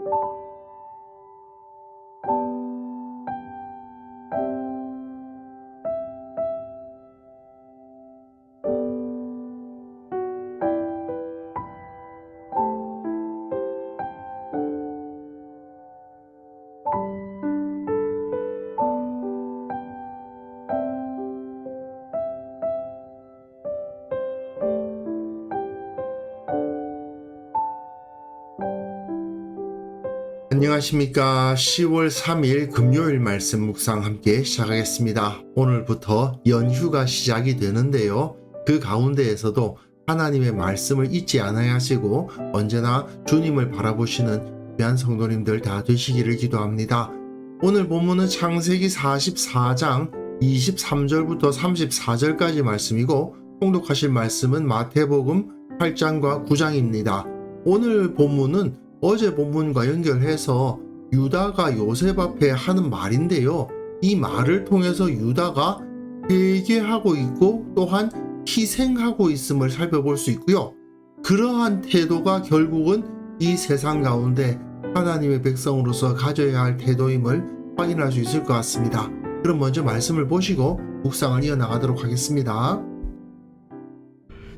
you 안녕하십니까. 10월 3일 금요일 말씀 묵상 함께 시작하겠습니다. 오늘부터 연휴가 시작이 되는데요. 그 가운데에서도 하나님의 말씀을 잊지 않아야 하시고 언제나 주님을 바라보시는 귀한 성도님들 다 되시기를 기도합니다. 오늘 본문은 창세기 44장 23절부터 34절까지 말씀이고 통독하실 말씀은 마태복음 8장과 9장입니다. 오늘 본문은 어제 본문과 연결해서 유다가 요셉 앞에 하는 말인데요. 이 말을 통해서 유다가 회개하고 있고 또한 희생하고 있음을 살펴볼 수 있고요. 그러한 태도가 결국은 이 세상 가운데 하나님의 백성으로서 가져야 할 태도임을 확인할 수 있을 것 같습니다. 그럼 먼저 말씀을 보시고 묵상을 이어나가도록 하겠습니다.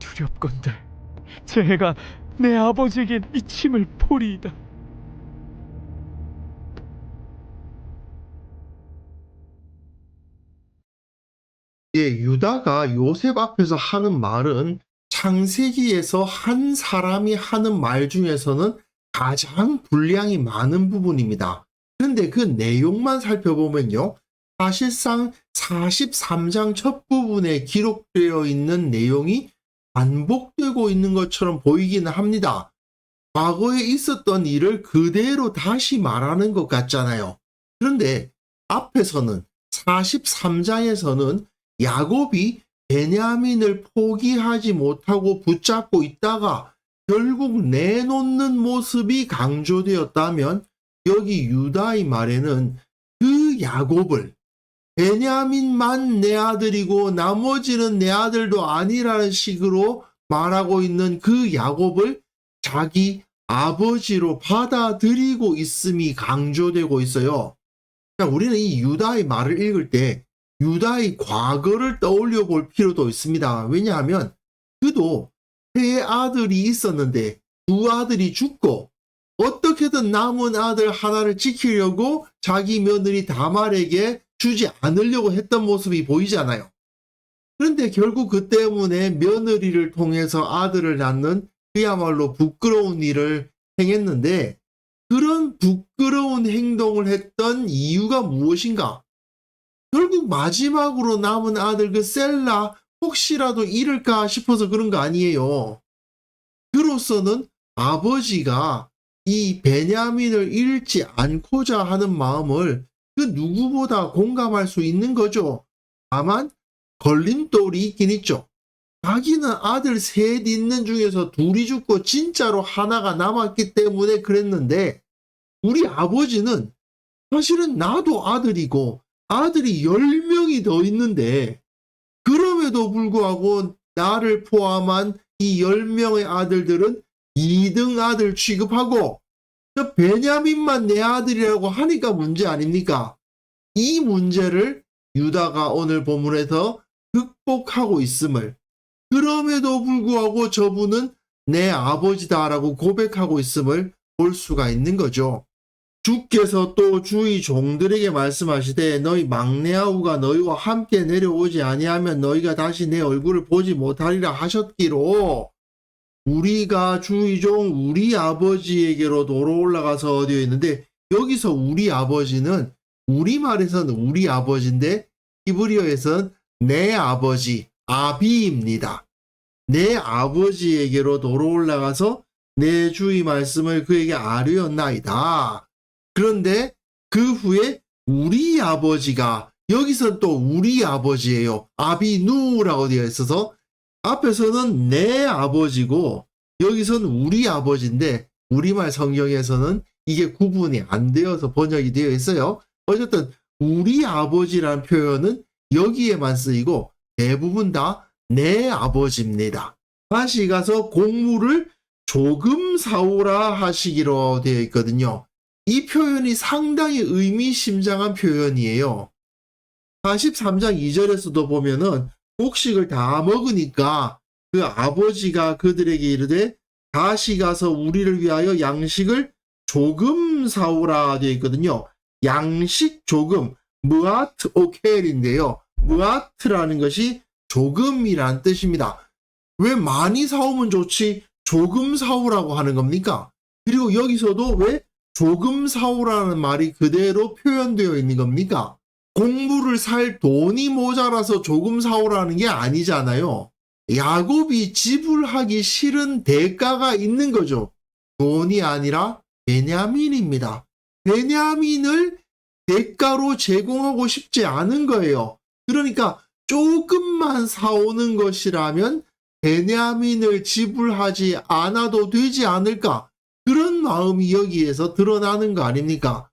두렵건대 재해가 내 아버지에게 미침을 보리이다. 예, 유다가 요셉 앞에서 하는 말은 창세기에서 한 사람이 하는 말 중에서는 가장 분량이 많은 부분입니다. 그런데 그 내용만 살펴보면요. 사실상 43장 첫 부분에 기록되어 있는 내용이 반복되고 있는 것처럼 보이기는 합니다. 과거에 있었던 일을 그대로 다시 말하는 것 같잖아요. 그런데 앞에서는 43장에서는 야곱이 베냐민을 포기하지 못하고 붙잡고 있다가 결국 내놓는 모습이 강조되었다면 여기 유다의 말에는 그 야곱을 베냐민만 내 아들이고 나머지는 내 아들도 아니라는 식으로 말하고 있는 그 야곱을 자기 아버지로 받아들이고 있음이 강조되고 있어요. 자, 우리는 이 유다의 말을 읽을 때 유다의 과거를 떠올려 볼 필요도 있습니다. 왜냐하면 그도 세 아들이 있었는데 두 아들이 죽고 어떻게든 남은 아들 하나를 지키려고 자기 며느리 다말에게 주지 않으려고 했던 모습이 보이잖아요. 그런데 결국 그 때문에 며느리를 통해서 아들을 낳는 그야말로 부끄러운 일을 행했는데 그런 부끄러운 행동을 했던 이유가 무엇인가? 결국 마지막으로 남은 아들 그 셀라 혹시라도 잃을까 싶어서 그런 거 아니에요. 그로서는 아버지가 이 베냐민을 잃지 않고자 하는 마음을 그 누구보다 공감할 수 있는 거죠. 다만 걸림돌이 있긴 있죠. 자기는 아들 셋 있는 중에서 둘이 죽고 진짜로 하나가 남았기 때문에 그랬는데 우리 아버지는 사실은 나도 아들이고 아들이 10명이 더 있는데 그럼에도 불구하고 나를 포함한 이 10명의 아들들은 2등 아들 취급하고 저 베냐민만 내 아들이라고 하니까 문제 아닙니까? 이 문제를 유다가 오늘 본문에서 극복하고 있음을 그럼에도 불구하고 저분은 내 아버지다라고 고백하고 있음을 볼 수가 있는 거죠. 주께서 또 주의 종들에게 말씀하시되 너희 막내 아우가 너희와 함께 내려오지 아니하면 너희가 다시 내 얼굴을 보지 못하리라 하셨기로 우리가 주의 종 우리 아버지에게로 도로 올라가서 되어 있는데 여기서 우리 아버지는 우리말에서는 우리 아버지인데 히브리어에서는 내 아버지 아비입니다. 내 아버지에게로 도로 올라가서 내 주의 말씀을 그에게 아뢰었나이다. 그런데 그 후에 우리 아버지가 여기서 또 우리 아버지예요. 아비누라고 되어 있어서 앞에서는 내 아버지고 여기서는 우리 아버지인데 우리말 성경에서는 이게 구분이 안 되어서 번역이 되어 있어요. 어쨌든 우리 아버지라는 표현은 여기에만 쓰이고 대부분 다 내 아버지입니다. 다시 가서 공물을 조금 사오라 하시기로 되어 있거든요. 이 표현이 상당히 의미심장한 표현이에요. 43장 2절에서도 보면은 곡식을 다 먹으니까 그 아버지가 그들에게 이르되 다시 가서 우리를 위하여 양식을 조금 사오라 되어 있거든요. 양식 조금 무아트 오켈인데요. 무아트라는 것이 조금이란 뜻입니다. 왜 많이 사오면 좋지 조금 사오라고 하는 겁니까? 그리고 여기서도 왜 조금 사오라는 말이 그대로 표현되어 있는 겁니까? 공부를 살 돈이 모자라서 조금 사오라는 게 아니잖아요. 야곱이 지불하기 싫은 대가가 있는 거죠. 돈이 아니라 베냐민입니다. 베냐민을 대가로 제공하고 싶지 않은 거예요. 그러니까 조금만 사오는 것이라면 베냐민을 지불하지 않아도 되지 않을까? 그런 마음이 여기에서 드러나는 거 아닙니까?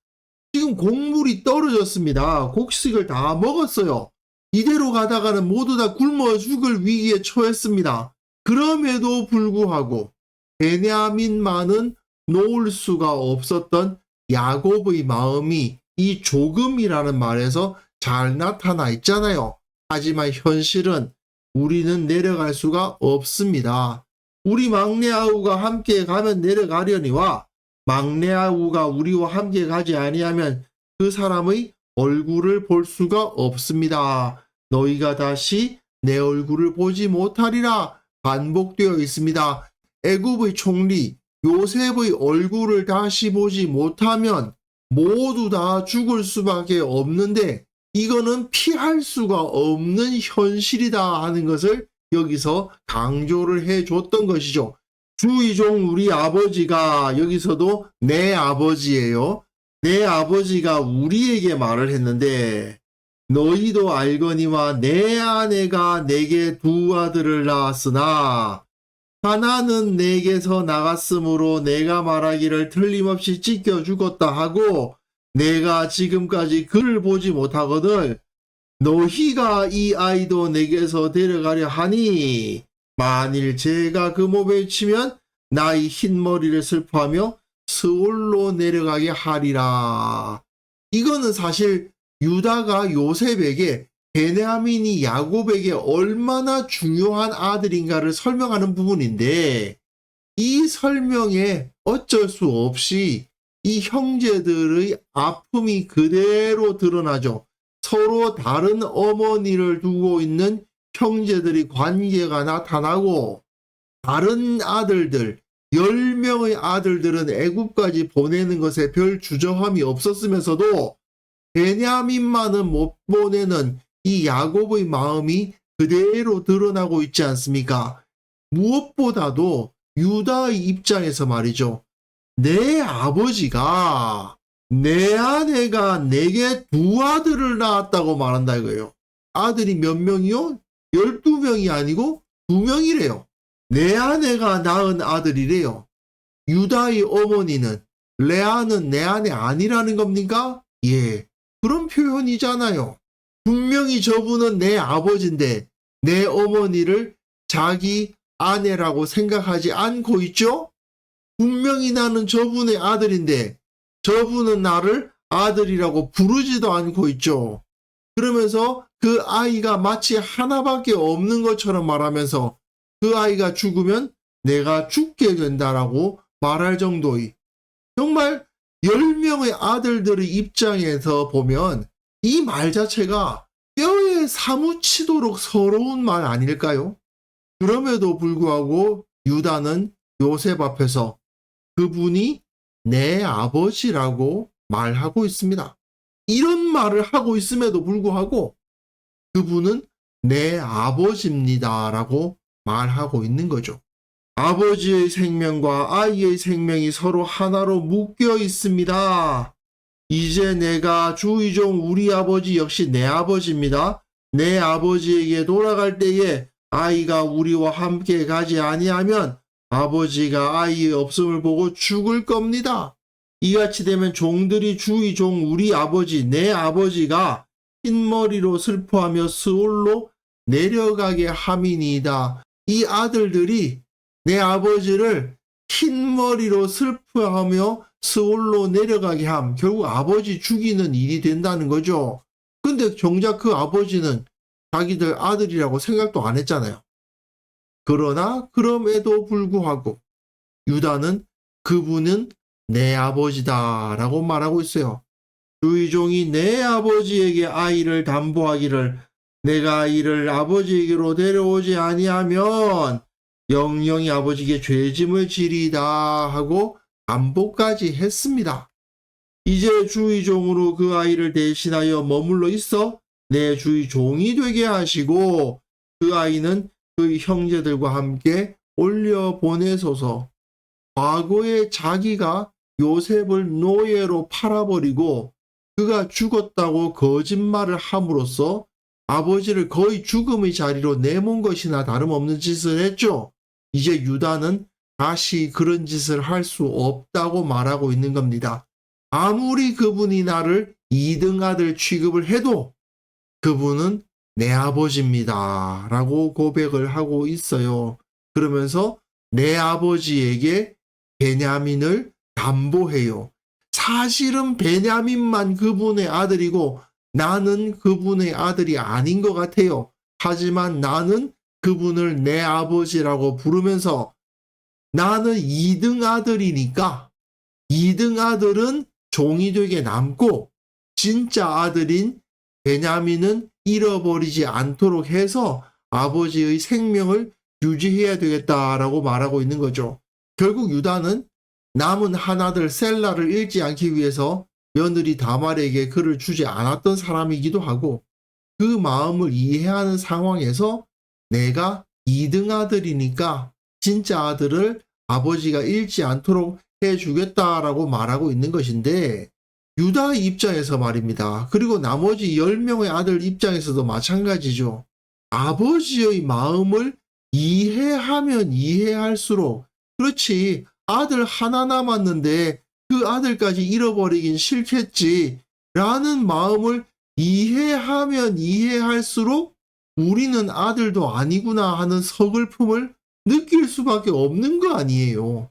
지금 곡물이 떨어졌습니다. 곡식을 다 먹었어요. 이대로 가다가는 모두 다 굶어 죽을 위기에 처했습니다. 그럼에도 불구하고 베냐민만은 놓을 수가 없었던 야곱의 마음이 이 조금이라는 말에서 잘 나타나 있잖아요. 하지만 현실은 우리는 내려갈 수가 없습니다. 우리 막내 아우가 함께 가면 내려가려니와 막내 아우가 우리와 함께 가지 아니하면 그 사람의 얼굴을 볼 수가 없습니다. 너희가 다시 내 얼굴을 보지 못하리라 반복되어 있습니다. 애굽의 총리 요셉의 얼굴을 다시 보지 못하면 모두 다 죽을 수밖에 없는데 이거는 피할 수가 없는 현실이다 하는 것을 여기서 강조를 해 줬던 것이죠. 주의종 우리 아버지가 여기서도 내 아버지예요. 내 아버지가 우리에게 말을 했는데 너희도 알거니와 내 아내가 내게 두 아들을 낳았으나 하나는 내게서 나갔으므로 내가 말하기를 틀림없이 찢겨 죽었다 하고 내가 지금까지 그를 보지 못하거늘 너희가 이 아이도 내게서 데려가려 하니 만일 제가 그 몸에 치면 나의 흰머리를 슬퍼하며 스올로 내려가게 하리라. 이거는 사실 유다가 요셉에게 베냐민이 야곱에게 얼마나 중요한 아들인가를 설명하는 부분인데 이 설명에 어쩔 수 없이 이 형제들의 아픔이 그대로 드러나죠. 서로 다른 어머니를 두고 있는 형제들의 관계가 나타나고 다른 아들들 10명의 아들들은 애굽까지 보내는 것에 별 주저함이 없었으면서도 베냐민만은 못 보내는 이 야곱의 마음이 그대로 드러나고 있지 않습니까? 무엇보다도 유다의 입장에서 말이죠. 내 아버지가 내 아내가 내게 두 아들을 낳았다고 말한다 이거예요. 아들이 몇 명이요? 12명이 아니고 두 명이래요. 내 아내가 낳은 아들이래요. 유다의 어머니는 레아는 내 아내 아니라는 겁니까? 예. 그런 표현이잖아요. 분명히 저분은 내 아버지인데 내 어머니를 자기 아내라고 생각하지 않고 있죠? 분명히 나는 저분의 아들인데 저분은 나를 아들이라고 부르지도 않고 있죠. 그러면서 그 아이가 마치 하나밖에 없는 것처럼 말하면서 그 아이가 죽으면 내가 죽게 된다라고 말할 정도의 정말 10명의 아들들의 입장에서 보면 이 말 자체가 뼈에 사무치도록 서러운 말 아닐까요? 그럼에도 불구하고 유다는 요셉 앞에서 그분이 내 아버지라고 말하고 있습니다. 이런 말을 하고 있음에도 불구하고 그분은 내 아버지입니다라고 말하고 있는 거죠. 아버지의 생명과 아이의 생명이 서로 하나로 묶여 있습니다. 이제 내가 주의종 우리 아버지 역시 내 아버지입니다. 내 아버지에게 돌아갈 때에 아이가 우리와 함께 가지 아니하면 아버지가 아이의 없음을 보고 죽을 겁니다. 이같이 되면 종들이 주의 종 우리 아버지 내 아버지가 흰머리로 슬퍼하며 스올로 내려가게 함이니이다. 이 아들들이 내 아버지를 흰머리로 슬퍼하며 스올로 내려가게 함. 결국 아버지 죽이는 일이 된다는 거죠. 근데 정작 그 아버지는 자기들 아들이라고 생각도 안 했잖아요. 그러나 그럼에도 불구하고 유다는 그분은 내 아버지다라고 말하고 있어요. 주의 종이 내 아버지에게 아이를 담보하기를 내가 이를 아버지에게로 데려오지 아니하면 영영이 아버지에게 죄짐을 지리다 하고 담보까지 했습니다. 이제 주의 종으로 그 아이를 대신하여 머물러 있어 내 주의 종이 되게 하시고 그 아이는 그 형제들과 함께 올려 보내소서. 과거에 자기가 요셉을 노예로 팔아버리고 그가 죽었다고 거짓말을 함으로써 아버지를 거의 죽음의 자리로 내몬 것이나 다름없는 짓을 했죠. 이제 유다는 다시 그런 짓을 할 수 없다고 말하고 있는 겁니다. 아무리 그분이 나를 2등 아들 취급을 해도 그분은 내 아버지입니다. 라고 고백을 하고 있어요. 그러면서 내 아버지에게 베냐민을 담보해요. 사실은 베냐민만 그분의 아들이고 나는 그분의 아들이 아닌 것 같아요. 하지만 나는 그분을 내 아버지라고 부르면서 나는 2등 아들이니까 2등 아들은 종이 되게 남고 진짜 아들인 베냐민은 잃어버리지 않도록 해서 아버지의 생명을 유지해야 되겠다라고 말하고 있는 거죠. 결국 유다는 남은 하나들 셀라를 잃지 않기 위해서 며느리 다말에게 그를 주지 않았던 사람이기도 하고 그 마음을 이해하는 상황에서 내가 2등 아들이니까 진짜 아들을 아버지가 잃지 않도록 해주겠다라고 말하고 있는 것인데 유다의 입장에서 말입니다. 그리고 나머지 10명의 아들 입장에서도 마찬가지죠. 아버지의 마음을 이해하면 이해할수록 그렇지 아들 하나 남았는데 그 아들까지 잃어버리긴 싫겠지 라는 마음을 이해하면 이해할수록 우리는 아들도 아니구나 하는 서글픔을 느낄 수밖에 없는 거 아니에요.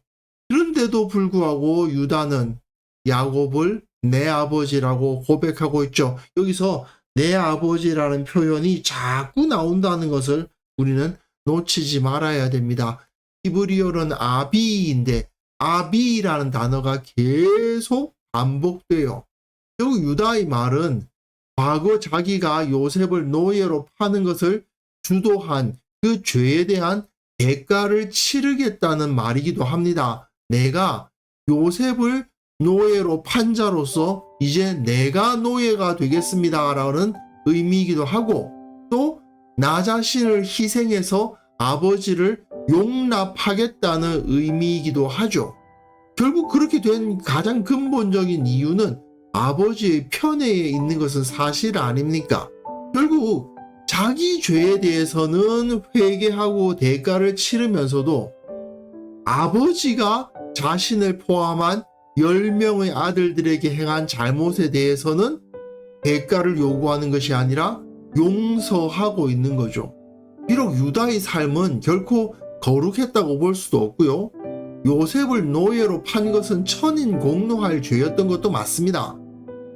그런데도 불구하고 유다는 야곱을 내 아버지라고 고백하고 있죠. 여기서 내 아버지라는 표현이 자꾸 나온다는 것을 우리는 놓치지 말아야 됩니다. 히브리어는 아비인데 아비라는 단어가 계속 반복돼요. 결국 유다의 말은 과거 자기가 요셉을 노예로 파는 것을 주도한 그 죄에 대한 대가를 치르겠다는 말이기도 합니다. 내가 요셉을 노예로 판 자로서 이제 내가 노예가 되겠습니다라는 의미이기도 하고 또 나 자신을 희생해서 아버지를 용납하겠다는 의미이기도 하죠. 결국 그렇게 된 가장 근본적인 이유는 아버지의 편애에 있는 것은 사실 아닙니까? 결국 자기 죄에 대해서는 회개하고 대가를 치르면서도 아버지가 자신을 포함한 10명의 아들들에게 행한 잘못에 대해서는 대가를 요구하는 것이 아니라 용서하고 있는 거죠. 비록 유다의 삶은 결코 거룩했다고 볼 수도 없고요. 요셉을 노예로 판 것은 천인 공노할 죄였던 것도 맞습니다.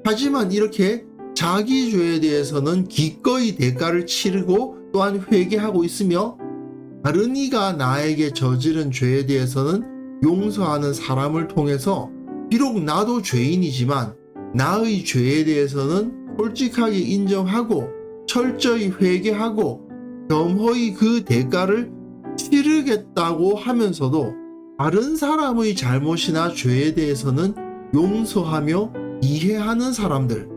하지만 이렇게 자기 죄에 대해서는 기꺼이 대가를 치르고 또한 회개하고 있으며 다른 이가 나에게 저지른 죄에 대해서는 용서하는 사람을 통해서 비록 나도 죄인이지만 나의 죄에 대해서는 솔직하게 인정하고 철저히 회개하고 겸허히 그 대가를 치르겠다고 하면서도 다른 사람의 잘못이나 죄에 대해서는 용서하며 이해하는 사람들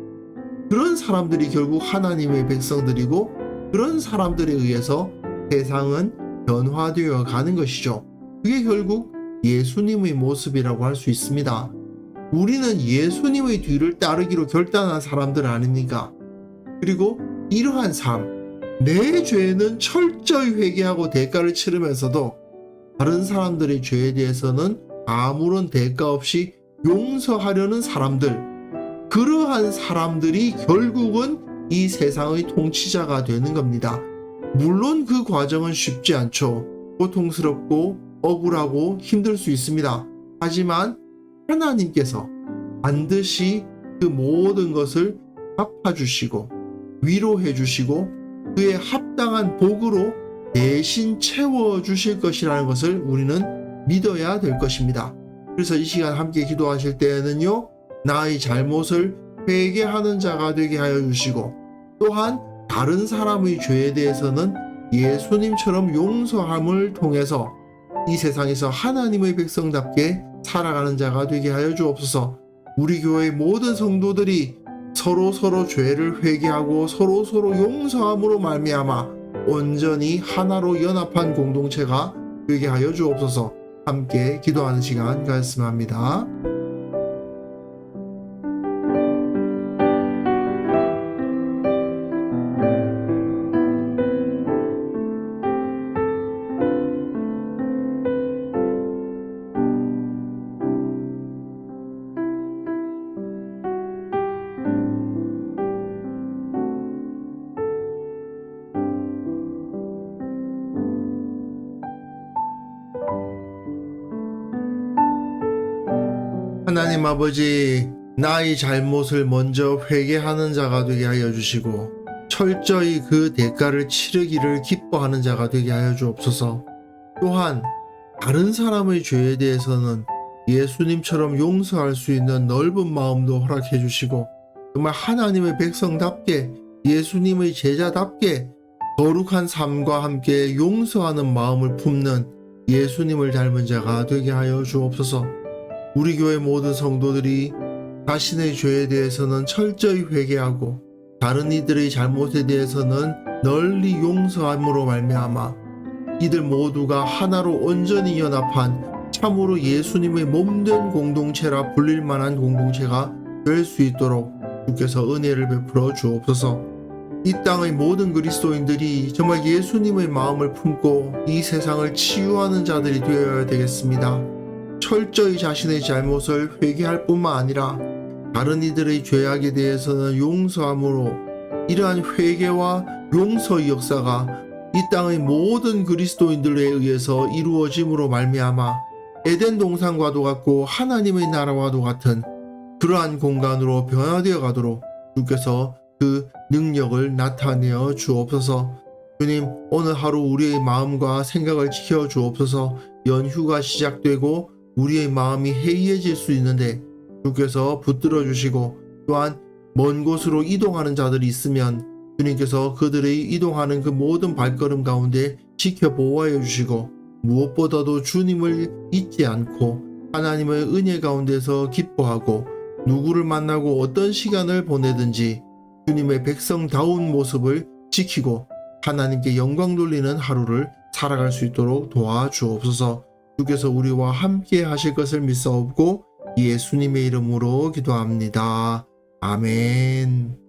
그런 사람들이 결국 하나님의 백성들이고 그런 사람들에 의해서 세상은 변화되어 가는 것이죠. 그게 결국 예수님의 모습이라고 할 수 있습니다. 우리는 예수님의 뒤를 따르기로 결단한 사람들 아닙니까? 그리고 이러한 삶, 내 죄는 철저히 회개하고 대가를 치르면서도 다른 사람들의 죄에 대해서는 아무런 대가 없이 용서하려는 사람들, 그러한 사람들이 결국은 이 세상의 통치자가 되는 겁니다. 물론 그 과정은 쉽지 않죠. 고통스럽고 억울하고 힘들 수 있습니다. 하지만 하나님께서 반드시 그 모든 것을 갚아주시고 위로해 주시고 그의 합당한 복으로 대신 채워 주실 것이라는 것을 우리는 믿어야 될 것입니다. 그래서 이 시간 함께 기도하실 때에는요, 나의 잘못을 회개하는 자가 되게 하여 주시고, 또한 다른 사람의 죄에 대해서는 예수님처럼 용서함을 통해서 이 세상에서 하나님의 백성답게 살아가는 자가 되게 하여 주옵소서. 우리 교회의 모든 성도들이 서로 서로 죄를 회개하고 서로 서로 용서함으로 말미암아 온전히 하나로 연합한 공동체가 되게 하여 주옵소서. 함께 기도하는 시간 가졌습니다. 하나님 아버지, 나의 잘못을 먼저 회개하는 자가 되게 하여 주시고, 철저히 그 대가를 치르기를 기뻐하는 자가 되게 하여 주옵소서. 또한, 다른 사람의 죄에 대해서는 예수님처럼 용서할 수 있는 넓은 마음도 허락해 주시고, 정말 하나님의 백성답게, 예수님의 제자답게, 거룩한 삶과 함께 용서하는 마음을 품는 예수님을 닮은 자가 되게 하여 주옵소서. 우리 교회 모든 성도들이 자신의 죄에 대해서는 철저히 회개하고 다른 이들의 잘못에 대해서는 널리 용서함으로 말미암아 이들 모두가 하나로 온전히 연합한 참으로 예수님의 몸된 공동체라 불릴 만한 공동체가 될 수 있도록 주께서 은혜를 베풀어 주옵소서. 이 땅의 모든 그리스도인들이 정말 예수님의 마음을 품고 이 세상을 치유하는 자들이 되어야 되겠습니다. 철저히 자신의 잘못을 회개할 뿐만 아니라 다른 이들의 죄악에 대해서는 용서함으로 이러한 회개와 용서의 역사가 이 땅의 모든 그리스도인들에 의해서 이루어짐으로 말미암아 에덴 동산과도 같고 하나님의 나라와도 같은 그러한 공간으로 변화되어 가도록 주께서 그 능력을 나타내어 주옵소서. 주님, 오늘 하루 우리의 마음과 생각을 지켜 주옵소서. 연휴가 시작되고 우리의 마음이 해이해질 수 있는데 주께서 붙들어 주시고 또한 먼 곳으로 이동하는 자들이 있으면 주님께서 그들의 이동하는 그 모든 발걸음 가운데 지켜 보호하여 주시고 무엇보다도 주님을 잊지 않고 하나님의 은혜 가운데서 기뻐하고 누구를 만나고 어떤 시간을 보내든지 주님의 백성다운 모습을 지키고 하나님께 영광 돌리는 하루를 살아갈 수 있도록 도와주옵소서. 주께서 우리와 함께 하실 것을 믿사옵고 예수님의 이름으로 기도합니다. 아멘.